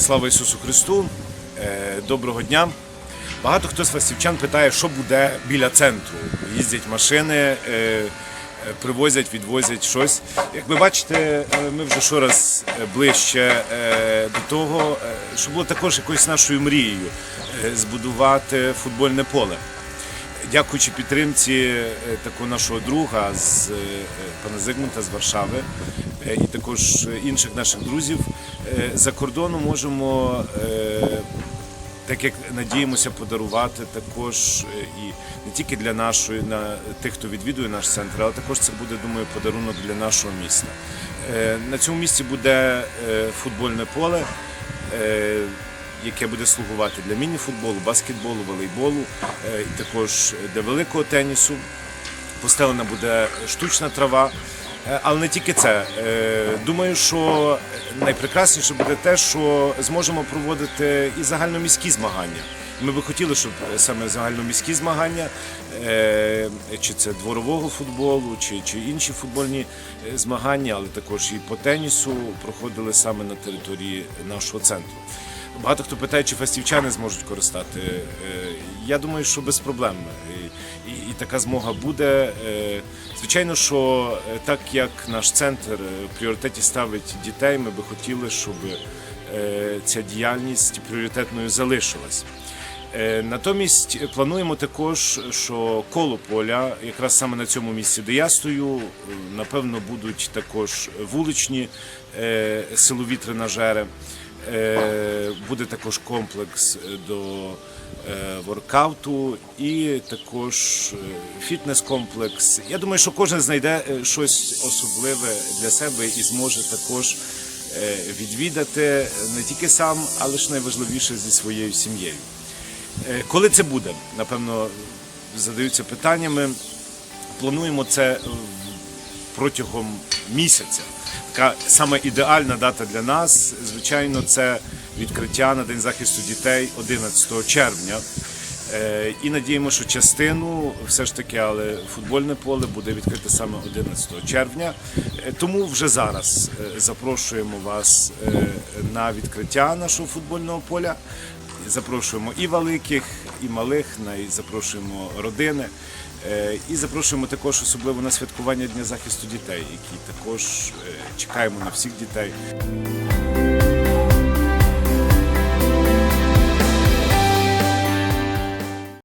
Слава Ісусу Христу! Е, Доброго дня! Багато хто з фастівчан питає, що буде біля центру. Їздять машини, е, е, привозять, відвозять щось. Як ви бачите, ми вже щораз ближче до того, що було також якоюсь нашою мрією збудувати футбольне поле. Дякуючи підтримці е, такого нашого друга з е, пана Зигмунта з Варшави е, і також інших наших друзів за кордону можемо, так як надіємося, подарувати також і не тільки для нашої, на тих, хто відвідує наш центр, але також це буде, думаю, подарунок для нашого міста. На цьому місці буде футбольне поле. Яке буде слугувати для міні-футболу, баскетболу, волейболу, е, і також для великого тенісу. Постелена буде штучна трава. Е, Але не тільки це. Е, Думаю, що найпрекрасніше буде те, що зможемо проводити і загальноміські змагання. Ми би хотіли, щоб саме загальноміські змагання, чи це дворового футболу, чи, чи інші футбольні змагання, але також і по тенісу проходили саме на території нашого центру. Багато хто питає, чи фастівчани зможуть користати. Е, Я думаю, що без проблем. І, і, і така змога буде. Е, Звичайно, що е, так як наш центр в пріоритеті ставить дітей, ми би хотіли, щоб ця діяльність пріоритетною залишилась. Натомість плануємо також, що коло поля, якраз саме на цьому місці, де я стою, напевно, будуть також вуличні силові тренажери. Е, Буде також комплекс до е, воркауту і також е, фітнес-комплекс. Я думаю, що кожен знайде е, щось особливе для себе і зможе також е, відвідати не тільки сам, але ж найважливіше зі своєю сім'єю. Е, Коли це буде? Напевно, задаються питаннями. Плануємо це в- протягом місяця. Така саме ідеальна дата для нас, звичайно, це відкриття на День захисту дітей 11 червня. Е, І надіємо, що частину все ж таки, але футбольне поле буде відкрите саме 11 червня. Е, Тому вже зараз е, запрошуємо вас на відкриття нашого футбольного поля. Запрошуємо і великих, і малих, запрошуємо родини. Е, І запрошуємо також особливо на святкування Дня захисту дітей, які також е, чекаємо на всіх дітей.